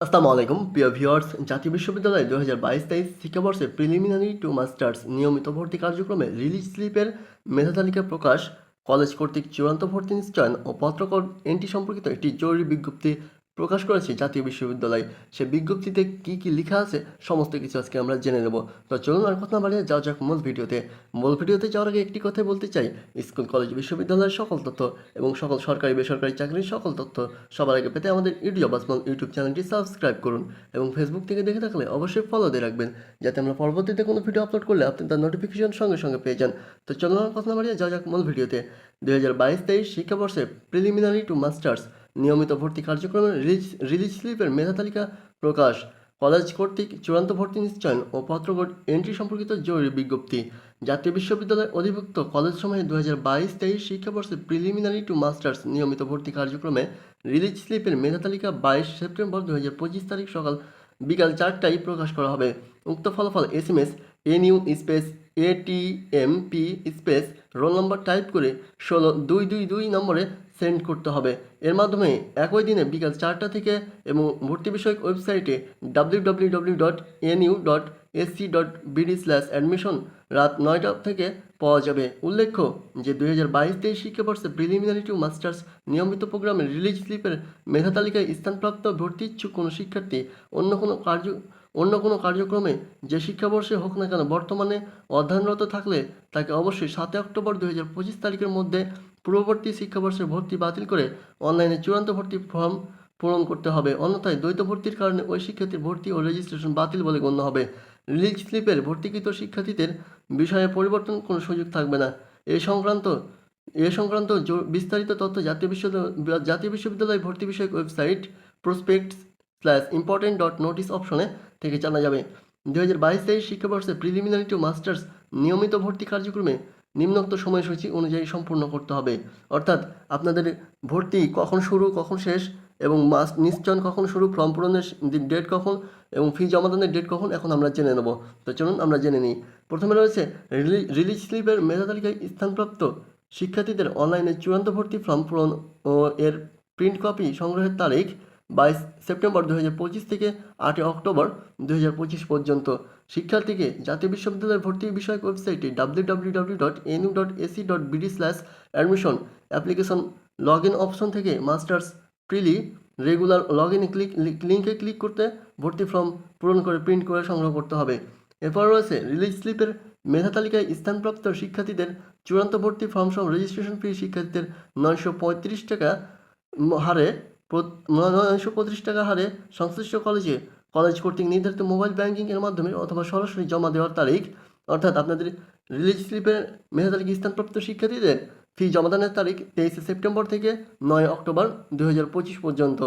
আসসালামু আলাইকুম, প্রিয় ভিউয়ার্স, জাতীয় বিশ্ববিদ্যালয় দু হাজার বাইশ তেইশ শিক্ষাবর্ষে প্রিলিমিনারি টু মাস্টার্স নিয়মিত ভর্তি কার্যক্রমে রিলিজ স্লিপের মেধা তালিকা প্রকাশ, কলেজ কর্তৃক চূড়ান্ত ভর্তি নিশ্চয়ন ও পত্রকর এন্ট্রি সম্পর্কিত একটি জরুরি বিজ্ঞপ্তি প্রকাশ করেছে জাতীয় বিশ্ববিদ্যালয়। সে বিজ্ঞপ্তিতে কি কি লেখা আছে, সমস্ত কিছু আজকে আমরা জেনে নেব। তো চলুন আর কথা বাড়িয়ে যাওয়া যাক মূল ভিডিওতে। মূল ভিডিওতে যাওয়ার আগে একটি কথা বলতে চাই। স্কুল, কলেজ, বিশ্ববিদ্যালয়ের সকল তথ্য এবং সকল সরকারি, বেসরকারি চাকরির সকল তথ্য সবার আগে পেতে আমাদের ইডিও বাসমল ইউটিউব চ্যানেলটি সাবস্ক্রাইব করুন এবং ফেসবুক থেকে দেখে থাকলে অবশ্যই ফলো দিয়ে রাখবেন, যাতে আমরা পরবর্তীতে কোনো ভিডিও আপলোড করলে আপনি তার নোটিফিকেশন সঙ্গে সঙ্গে পেয়ে যান। তো চলুন আর কথা বাড়িয়ে যাওয়া যাক মূল ভিডিওতে। দুই হাজার বাইশ, তেইশ শিক্ষাবর্ষে প্রিলিমিনারি টু মাস্টার্স নিয়মিত ভর্তি কার্যক্রমের রিলিজ রিলিজ স্লিপের মেধা তালিকা প্রকাশ। কলেজ কর্তৃক চূড়ান্ত ভর্তি নিশ্চয়ন ও পত্রকোড এন্ট্রি সম্পর্কিত জরুরি বিজ্ঞপ্তি। জাতীয় বিশ্ববিদ্যালয়ের অধিভুক্ত কলেজ সময়ে দু হাজার বাইশ, তেইশ শিক্ষাবর্ষে প্রিলিমিনারি টু মাস্টার্স নিয়মিত ভর্তি কার্যক্রমে রিলিজ স্লিপের মেধা তালিকা বাইশ সেপ্টেম্বর দু হাজার পঁচিশ তারিখ সকাল বিকাল চারটায় প্রকাশ করা হবে। উক্ত ফলাফল S M S N U space, A T M P space, roll number type করে ষোলো দুই দুই দুই নম্বরে সেন্ড করতে হবে। এর মাধ্যমে একই দিনে বিকাল চারটা থেকে এবং ভর্তি বিষয়ক ওয়েবসাইটে W dot N U dot SC dot BD slash admission রাত নয়টা থেকে পাওয়া যাবে। উল্লেখ্য যে দুই হাজার বাইশ তেইশ শিক্ষাবর্ষে প্রিলিমিনারি টু মাস্টার্স নিয়মিত প্রোগ্রামের রিলিজ স্লিপের মেধা তালিকায় স্থানপ্রাপ্ত ভর্তি ইচ্ছুক কোনো শিক্ষার্থী অন্য কোনো কার্য, অন্য কোনো কার্যক্রমে যে শিক্ষাবর্ষে হোক না কেন বর্তমানে অধ্যয়নরত থাকলে তাকে অবশ্যই সাতই অক্টোবর দু হাজার পঁচিশ তারিখের মধ্যে পূর্ববর্তী শিক্ষাবর্ষের ভর্তি বাতিল করে অনলাইনে চূড়ান্ত ভর্তি ফর্ম পূরণ করতে হবে। অন্যথায় দ্বৈত ভর্তির কারণে ওই শিক্ষার্থীর ভর্তি ও রেজিস্ট্রেশন বাতিল বলে গণ্য হবে। রিলিজ স্লিপের ভর্তিকৃত শিক্ষার্থীদের বিষয়ে পরিবর্তন কোনো সুযোগ থাকবে না। এ সংক্রান্ত এ সংক্রান্ত বিস্তারিত তথ্য জাতীয় বিশ্ববিদ্যালয় জাতীয় বিশ্ববিদ্যালয় ভর্তি বিষয়ক website prospectus slash important dot notice অপশনে থেকে জানা যাবে। দু হাজার বাইশ তেইশ শিক্ষাবর্ষে প্রিলিমিনারি টু মাস্টার্স নিয়মিত ভর্তি কার্যক্রমে নিম্নোক্ত সময়সূচি অনুযায়ী সম্পূর্ণ করতে হবে। অর্থাৎ আপনাদের ভর্তি কখন শুরু, কখন শেষ এবং মাস নিশ্চয়ন কখন শুরু, ফর্ম পূরণের ডেট কখন এবং ফি জমাদানের ডেট কখন এখন আমরা জেনে নেব। তো চলুন আমরা জেনে নিই। প্রথমে রয়েছে রিলি- রিলিজ স্লিপের মেধা তালিকায় স্থানপ্রাপ্ত শিক্ষার্থীদের অনলাইনে চূড়ান্ত ভর্তি ফর্ম পূরণ ও এর প্রিন্ট কপি সংগ্রহের তারিখ বাইশ সেপ্টেম্বর দু হাজার পঁচিশ থেকে আটই অক্টোবর দু হাজার পঁচিশ পর্যন্ত। শিক্ষার্থীকে জাতীয় বিশ্ববিদ্যালয়ের ভর্তি বিষয়ক ওয়েবসাইটে W dot dot dot slash admission application log in option থেকে masters prelim regular log in click লিঙ্কে ক্লিক করতে ভর্তি ফর্ম পূরণ করে প্রিন্ট করে সংগ্রহ করতে হবে। এরপর রয়েছে রিলিজ স্লিপের মেধা তালিকায় স্থানপ্রাপ্ত শিক্ষার্থীদের চূড়ান্ত ভর্তি ফর্ম সহ রেজিস্ট্রেশন ফি শিক্ষার্থীদের নয়শো পঁয়ত্রিশ টাকা হারে নয়শো পঁয়ত্রিশ টাকা হারে সংশ্লিষ্ট কলেজে কলেজ কর্তৃক নির্ধারিত মোবাইল ব্যাংকিংয়ের মাধ্যমে অথবা সরাসরি জমা দেওয়ার তারিখ, অর্থাৎ আপনাদের রিলিজ স্লিপের মেধা তালিকা স্থানপ্রাপ্ত শিক্ষার্থীদের ফি জমাদানের তারিখ তেইশে সেপ্টেম্বর থেকে নয় অক্টোবর দু হাজার পঁচিশ পর্যন্ত।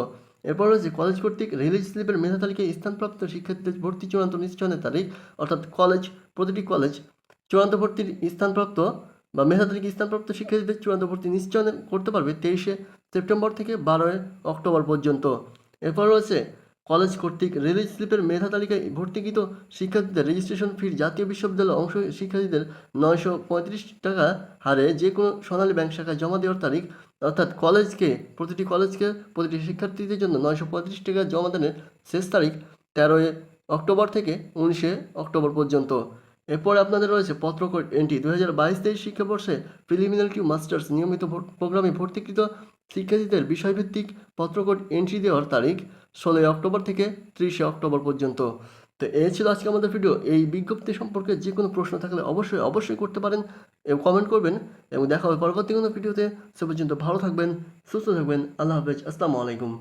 এরপর রয়েছে কলেজ কর্তৃক রিলিজ স্লিপের মেধা তালিকায় স্থানপ্রাপ্ত শিক্ষার্থীদের ভর্তি চূড়ান্ত নিশ্চয়নের তারিখ, অর্থাৎ কলেজ, প্রতিটি কলেজ চূড়ান্ত ভর্তির স্থানপ্রাপ্ত বা মেধা তালিকা স্থানপ্রাপ্ত শিক্ষার্থীদের চূড়ান্ত ভর্তি নিশ্চয়ন করতে পারবে তেইশে সেপ্টেম্বর থেকে বারোই অক্টোবর পর্যন্ত। এরপর রয়েছে, কলেজ কর্তৃক রিলিজ স্লিপের মেধা তালিকায় ভর্তিকৃত শিক্ষার্থীদের রেজিস্ট্রেশন ফির জাতীয় বিশ্ববিদ্যালয়ের অংশ শিক্ষার্থীদের নয়শো পঁয়ত্রিশ টাকা হারে যে কোনো সোনালী ব্যাংক শাখায় জমা দেওয়ার তারিখ, অর্থাৎ কলেজকে, প্রতিটি কলেজকে প্রতিটি শিক্ষার্থীদের জন্য নয়শো পঁয়ত্রিশ টাকা জমা দানের শেষ তারিখ তেরোই অক্টোবর থেকে উনিশে অক্টোবর পর্যন্ত। এরপরে আপনাদের রয়েছে পত্রকোড এন্ট্রি দু হাজার বাইশ তেইশ শিক্ষাবর্ষে প্রিলিমিনারি মাস্টার্স নিয়মিত প্রোগ্রামে ভর্তিকৃত শিক্ষার্থীদের বিষয়ভিত্তিক পত্রকোড এন্ট্রি দেওয়ার তারিখ ষোলোই অক্টোবর থেকে ত্রিশে অক্টোবর পর্যন্ত। তো এই ছিল আজকে আমাদের ভিডিও এই বিজ্ঞপ্তি সম্পর্কে যে কোনো প্রশ্ন থাকলে অবশ্যই অবশ্যই করতে পারেন এবং কমেন্ট করবেন এবং দেখা হবে পরবর্তী কোনো ভিডিওতে সে পর্যন্ত ভালো থাকবেন, সুস্থ থাকবেন। আল্লাহ হাফেজ। আসসালামু আলাইকুম।